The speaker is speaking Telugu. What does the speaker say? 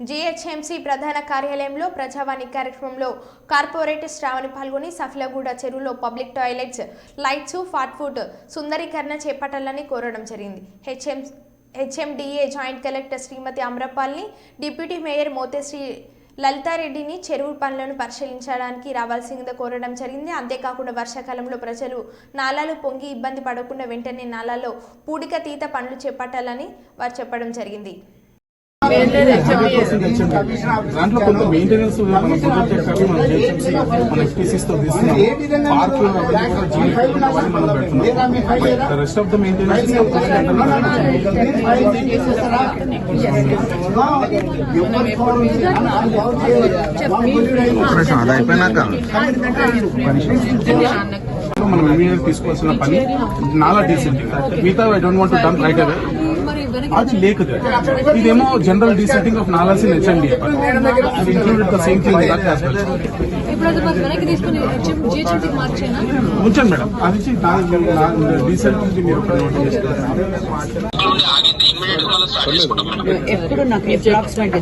జీహెచ్ఎంసీ ప్రధాన కార్యాలయంలో ప్రజావాణి కార్యక్రమంలో కార్పొరేటర్ శ్రావణి పాల్గొని సఫలగూడ చెరువులో public toilets lights fat food సుందరీకరణ చేపట్టాలని కోరడం జరిగింది. హెచ్ఎం హెచ్ఎండిఏ జాయింట్ కలెక్టర్ శ్రీమతి అమ్రపాల్ని డిప్యూటీ మేయర్ మోతేశ్రీ లలితారెడ్డిని చెరువు పనులను పరిశీలించడానికి రావాల్సిందిగా కోరడం జరిగింది. అంతేకాకుండా వర్షాకాలంలో ప్రజలు నాలాలు పొంగి ఇబ్బంది పడకుండా వెంటనే నాలాలో పూడిక తీత పనులు చేపట్టాలని వారు చెప్పడం జరిగింది. దాంట్లో కొంత మెయింటెనెన్స్ మనం ప్రొజెక్ట్ అవి మనం చేసి మన ఎఫ్టీసీస్తో తీసుకున్నాం. మనం పెడుతున్నాం. రెస్ట్ ఆఫ్ ద మెయింటెనెన్స్ అది అయిపోయినాక మనం ఇమీడియట్ తీసుకోవాల్సిన పని నాలా డీసెంటింగ్ మిగతా I don't want done right away అది లేక్ ఇదేమో general desilting of nalas in HMD included the same thing ఉంచండి మేడం. అది డీసెంట్ మీరు ఎప్పుడు నాకు అప్రాక్సిమేట్